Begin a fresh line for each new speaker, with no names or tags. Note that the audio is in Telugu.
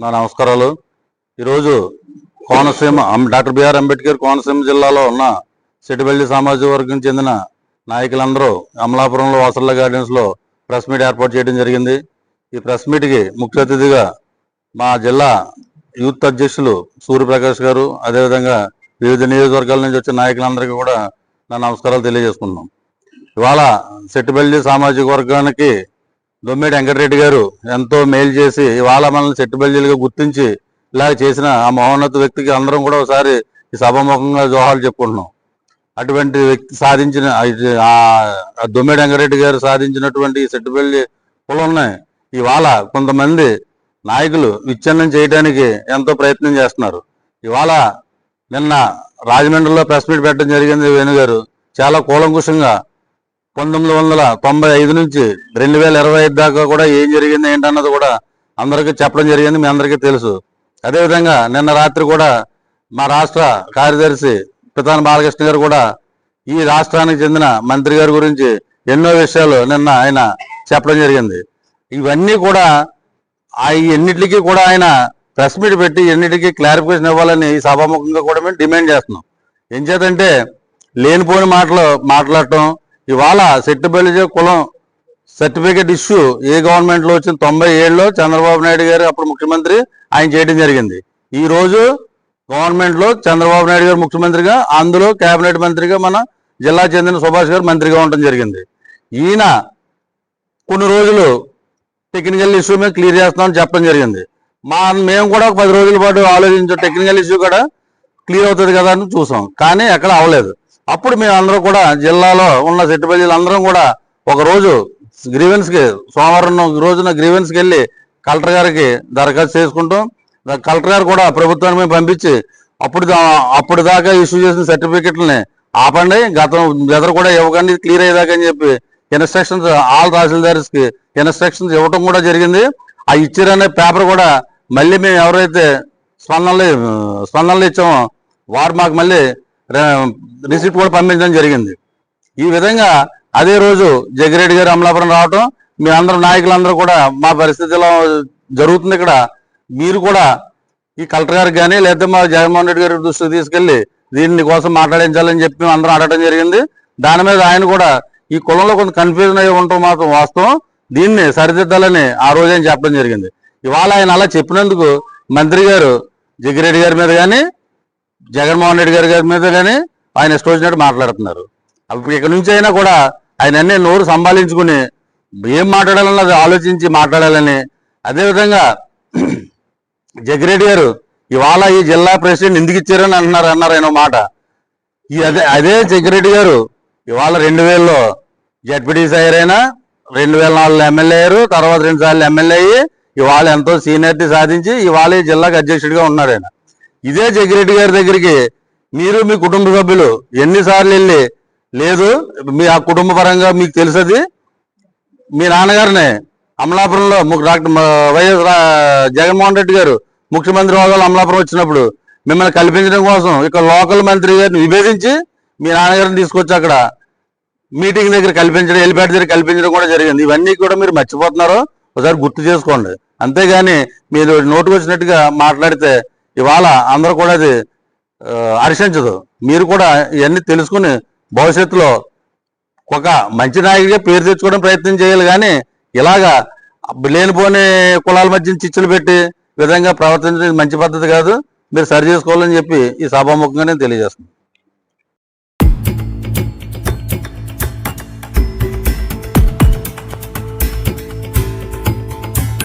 నా నమస్కారాలు. ఈరోజు కోనసీమ డాక్టర్ బిఆర్ అంబేద్కర్ కోనసీమ జిల్లాలో ఉన్న సిటిబెల్లి సామాజిక వర్గం చెందిన నాయకులందరూ అమలాపురంలో వాసర్ల గార్డెన్స్లో ప్రెస్ మీట్ ఏర్పాటు చేయడం జరిగింది. ఈ ప్రెస్ మీట్కి ముఖ్య అతిథిగా మా జిల్లా యూత్ అధ్యక్షులు సూర్యప్రకాష్ గారు అదేవిధంగా వివిధ నియోజకవర్గాల నుంచి వచ్చిన నాయకులందరికీ కూడా నా నమస్కారాలు తెలియజేసుకున్నాం ఇవాళ సెట్టిబెల్లి సామాజిక వర్గానికి దొమ్మిడి వెంకటరెడ్డి గారు ఎంతో మేలు చేసి ఇవాళ మనల్ని సెట్టుబల్జీలుగా గుర్తించి ఇలా చేసిన ఆ మహోన్నత వ్యక్తికి అందరం కూడా ఒకసారి ఈ సభాముఖంగా జోహాలు చెప్పుకుంటున్నాం. అటువంటి వ్యక్తి సాధించిన దొమ్మిడి వెంకటరెడ్డి గారు సాధించినటువంటి ఈ సెట్టుబల్లి కులంని ఇవాళ కొంతమంది నాయకులు విచ్ఛిన్నం చేయడానికి ఎంతో ప్రయత్నం చేస్తున్నారు. ఇవాళ నిన్న రాజమండ్రిలో ప్రెస్ మీట్ పెట్టడం జరిగింది వేణుగారు. చాలా కూలంకుషంగా పంతొమ్మిది వందల తొంభై ఐదు నుంచి రెండు వేల ఇరవై ఐదు దాకా కూడా ఏం జరిగింది ఏంటన్నది కూడా అందరికీ చెప్పడం జరిగింది మీ అందరికీ తెలుసు. అదేవిధంగా నిన్న రాత్రి కూడా మా రాష్ట్ర కార్యదర్శి పితాన బాలకృష్ణ గారు కూడా ఈ రాష్ట్రానికి చెందిన మంత్రి గారి గురించి ఎన్నో విషయాలు నిన్న ఆయన చెప్పడం జరిగింది. ఇవన్నీ కూడా ఆ ఈ ఎన్నిటికీ కూడా ఆయన ప్రెస్ మీట్ పెట్టి ఎన్నిటికీ క్లారిఫికేషన్ ఇవ్వాలని ఈ సభాముఖంగా కూడా మేము డిమాండ్ చేస్తున్నాం. ఏం చేతంటే లేనిపోని మాటలు మాట్లాడటం ఇవాళ సెట్టుబెల్లి కులం సర్టిఫికేట్ ఇష్యూ ఏ గవర్నమెంట్లో వచ్చిన తొంభై ఏడులో చంద్రబాబు నాయుడు గారు అప్పుడు ముఖ్యమంత్రి ఆయన చేయడం జరిగింది. ఈ రోజు చంద్రబాబు నాయుడు గారు ముఖ్యమంత్రిగా అందులో కేబినెట్ మంత్రిగా మన జిల్లా చెందిన సుభాష్ గారు మంత్రిగా ఉండడం జరిగింది. ఈయన కొన్ని రోజులు టెక్నికల్ ఇష్యూ మేము క్లియర్ చేస్తామని చెప్పడం జరిగింది. మా మేము కూడా ఒక పది రోజుల పాటు ఆలోచించాం. టెక్నికల్ ఇష్యూ కూడా క్లియర్ అవుతుంది కదా అని చూసాం. కానీ ఎక్కడ అవ్వలేదు. అప్పుడు మేమందరం కూడా జిల్లాలో ఉన్న సెట్టుబల్లీలు అందరం కూడా ఒకరోజు గ్రీవెన్స్కి సోమవారం రోజున గ్రీవెన్స్కి వెళ్ళి కలెక్టర్ గారికి దరఖాస్తు చేసుకుంటాం కలెక్టర్ గారు కూడా ప్రభుత్వాన్ని మేము పంపించి అప్పుడు దా- అప్పుడు దాకా ఇష్యూ చేసిన సర్టిఫికెట్లని ఆపండి గతం బెదర్ కూడా ఇవ్వకండి క్లియర్ అయ్యేదాకా అని చెప్పి ఇన్స్ట్రక్షన్స్ ఆల్ తహసీల్దార్స్కి ఇన్స్ట్రక్షన్స్ ఇవ్వటం కూడా జరిగింది. ఆ ఇచ్చారనే పేపర్ కూడా మళ్ళీ మేము ఎవరైతే స్పందనలు స్పందనలు ఇచ్చామో వారు మాకు మళ్ళీ రిసిప్ట్ కూడా పంపించడం జరిగింది. ఈ విధంగా అదే రోజు జగిరెడ్డి గారు అమలాపురం రావటం మీ అందరూ నాయకులందరూ కూడా మా పరిస్థితిలో జరుగుతుంది ఇక్కడ. మీరు కూడా ఈ కలెక్టర్ గారికి కానీ లేదా మా జగన్మోహన్ రెడ్డి గారి దృష్టికి తీసుకెళ్ళి దీని కోసం మాట్లాడించాలని చెప్పి అందరం అడగడం జరిగింది. దాని మీద ఆయన కూడా ఈ కులంలో కొంత కన్ఫ్యూజన్ అయ్యి ఉండటం మాత్రం వాస్తవం. దీన్ని సరిదిద్దాలని ఆ రోజు ఆయన చెప్పడం జరిగింది. ఇవాళ ఆయన అలా చెప్పినందుకు మంత్రి గారు జగిరెడ్డి గారి మీద కానీ జగన్మోహన్ రెడ్డి గారి గారి మీద కానీ ఆయన ఇష్టం మాట్లాడుతున్నారు. అప్పుడు ఇక్కడ నుంచి అయినా కూడా ఆయన అన్ని నోరు సంభాళించుకుని ఏం మాట్లాడాలన్నది ఆలోచించి మాట్లాడాలని అదేవిధంగా జగ్గిరెడ్డి గారు ఇవాళ ఈ జిల్లా ప్రెసిడెంట్ ఎందుకు ఇచ్చారని అంటున్నారు అన్నారు ఆయన మాట. ఈ అదే అదే జగ్గిరెడ్డి గారు ఇవాళ రెండు వేలలో జడ్పీటీసీ అయ్యారైనా రెండు వేల నాలుగులో ఎమ్మెల్యే అయ్యారు తర్వాత రెండు సార్లు ఎమ్మెల్యే అయ్యి ఇవాళ ఎంతో సీనియర్టీ సాధించి ఇవాళ ఈ జిల్లాకు అధ్యక్షుడిగా ఉన్నారు ఆయన. ఇదే జగ్గిరెడ్డి గారి దగ్గరికి మీరు మీ కుటుంబ సభ్యులు ఎన్నిసార్లు వెళ్ళి లేదు మీ ఆ కుటుంబ పరంగా మీకు తెలుసది మీ నాన్నగారిని అమలాపురంలో డాక్టర్ వైఎస్ జగన్మోహన్ రెడ్డి గారు ముఖ్యమంత్రి హోదాలో అమలాపురం వచ్చినప్పుడు మిమ్మల్ని కల్పించడం కోసం ఇక్కడ లోకల్ మంత్రి గారిని విభేదించి మీ నాన్నగారిని తీసుకొచ్చి అక్కడ మీటింగ్ దగ్గర కల్పించడం ఎలిపేట దగ్గర కల్పించడం కూడా జరిగింది. ఇవన్నీ కూడా మీరు మర్చిపోతున్నారు ఒకసారి గుర్తు చేసుకోండి. అంతేగాని మీరు నోటుకు వచ్చినట్టుగా మాట్లాడితే ఇవాళ అందరూ కూడా అది హర్షించదు. మీరు కూడా ఇవన్నీ తెలుసుకుని భవిష్యత్తులో ఒక మంచి నాయకుడిగా పేరు తెచ్చుకోవడం ప్రయత్నం చేయాలి కానీ ఇలాగా లేనిపోని కులాల మధ్య చిచ్చులు పెట్టి విధంగా ప్రవర్తించడం మంచి పద్ధతి కాదు. మీరు సరి చేసుకోవాలని చెప్పి ఈ సభాముఖంగా నేను తెలియజేస్తున్నాను.